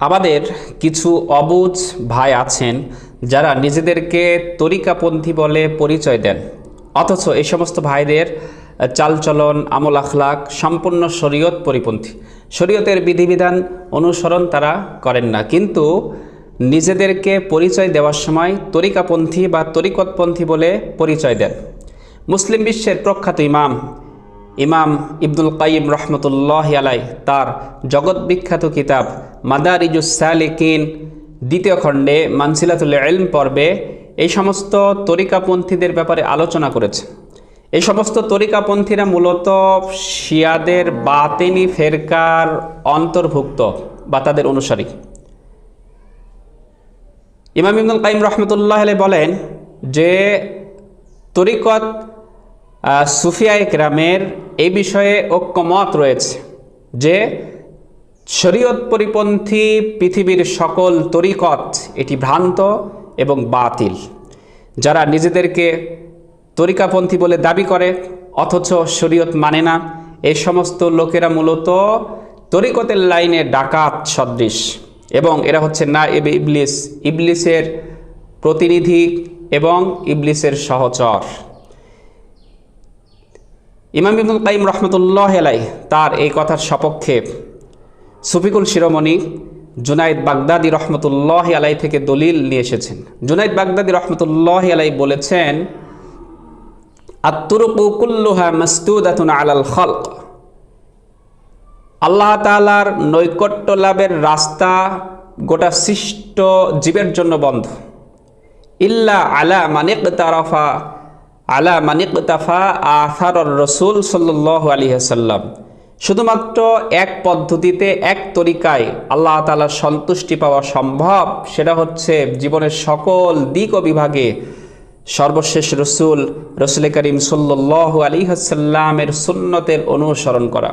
আমাদের কিছু অবুঝ ভাই আছেন যারা নিজেদেরকে তরিকাপন্থী বলে পরিচয় দেন। অথচ এই সমস্ত ভাইদের চালচলন, আমল আখলাক সম্পূর্ণ শরীয়ত পরিপন্থী। শরীয়তের বিধিবিধান অনুসরণ তারা করেন না। কিন্তু নিজেদেরকে পরিচয় দেওয়ার সময় তরিকাপন্থী বা তরিকতপন্থী বলে পরিচয় দেন। মুসলিম বিশ্বের প্রখ্যাত ইমাম ইমাম ইবনুল কাইম রহমতুল্লাহ আলাই তার জগৎ বিখ্যাত কিতাব মাদারিজুস সালিকিন, দ্বিতীয় খণ্ডে মানসিলাতুল এলম পর্বে এই সমস্ত তরিকাপন্থীদের ব্যাপারে আলোচনা করেছে। এই সমস্ত তরিকাপন্থীরা মূলত শিয়াদের বাতেনি ফেরকার অন্তর্ভুক্ত বা তাদের অনুসারী। ইমাম ইবনুল কাইম রহমতুল্লাহ আলাই বলেন যে তরিকত সুফিয়া গ্রামের এই বিষয়ে ঐক্যমত রয়েছে যে শরীয়ত পরিপন্থী পৃথিবীর সকল তরিকত এটি ভ্রান্ত এবং বাতিল। যারা নিজেদেরকে তরিকাপন্থী বলে দাবি করে, অথচ শরীয়ত মানে না এই সমস্ত লোকেরা মূলত তরিকতের লাইনে ডাকাত সদৃশ এবং এরা হচ্ছে না এবে ইবলিস। ইবলিসের প্রতিনিধি এবং ইবলিসের সহচর। ইমাম ইবনুল কাইম রহমতুল্লাহ আলাই তার এই কথার সপক্ষে সুফিকুল শিরোমণি জুনাইদ বাগদাদি রহমতুল্লাহ আলাই থেকে দলিল নিয়ে এসেছেন। জুনাইদ বাগদাদি রহমতুল্লাহ আলাই বলেছেন আত্মরুকু কুল্লুহা মস্তুদাতুন আলাল খলক। আল্লাহ তালার নৈকট্য লাভের রাস্তা গোটা সৃষ্ট জীবের জন্য বন্ধ। ইল্লা আলা মানিক তারাফা আলা মানিক তাফা আথার রসুল সাল্লাহ আলিহাসাল্লাম শুধুমাত্র এক পদ্ধতিতে, এক তরিকায় আল্লাহ তালার সন্তুষ্টি পাওয়া সম্ভব, সেটা হচ্ছে জীবনের সকল দিক ও বিভাগে সর্বশেষ রসুল রসুল করিম সাল্লাহ আলিহাসাল্লামের সুন্নতের অনুসরণ করা।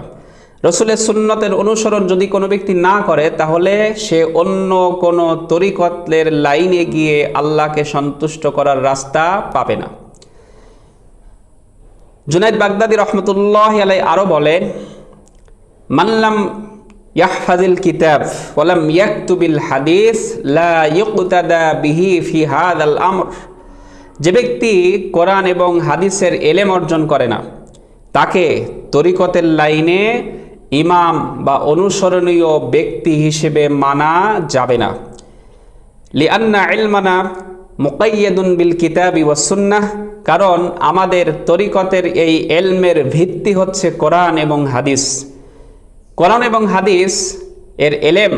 রসুলের সুন্নতের অনুসরণ যদি কোনো ব্যক্তি না করে, তাহলে সে অন্য কোনো তরিকতের লাইনে গিয়ে আল্লাহকে সন্তুষ্ট করার রাস্তা পাবে না। জুনাইদ বাগদাদি রহমতুল্লাহ আলাই আরও বলেন মাল্লাম ইয়াহফাজিল কিতাব ওয়ালাম ইয়াকতুবিল হাদিস, লা বিহি ফি হাদাল আমর। যে ব্যক্তি কোরআন এবং হাদিসের এলেম অর্জন করে না, তাকে তরিকতের লাইনে ইমাম বা অনুসরণীয় ব্যক্তি হিসেবে মানা যাবে না। লিআন্না ইলমানা মুকাইয়াদুন বিল কিতাবি ওয়াসুন্নাহ কারণ আমাদের তরিকতের এই এলমের ভিত্তি হচ্ছে কোরআন এবং হাদিস। কোরআন এবং হাদিস এর এলেম,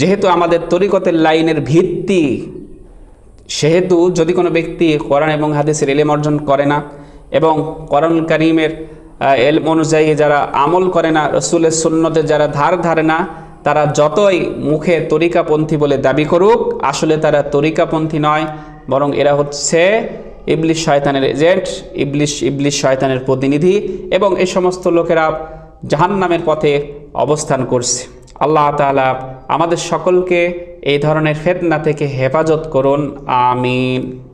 যেহেতু আমাদের তরিকতের লাইনের ভিত্তি, সেহেতু যদি কোনো ব্যক্তি কোরআন এবং হাদিসের এলেম অর্জন করে না এবং কোরআন করিমের এলম অনুযায়ী যারা আমল করে না, রসুলের সুন্নতে যারা ধার ধারে না তারা যতই মুখে তরিকাপন্থী বলে দাবি করুক, আসলে তারা তরিকাপন্থী নয়, বরং এরা হচ্ছে ইবলিশ শয়তানের এজেন্ট, ইবলিশ ইবলিশ শয়তানের প্রতিনিধি এবং এই সমস্ত লোকেরা জাহান্নামের পথে অবস্থান করছে। আল্লাহ তাআলা আমাদের সকলকে এই ধরনের ফেতনা থেকে হেফাজত করুন। আমিন।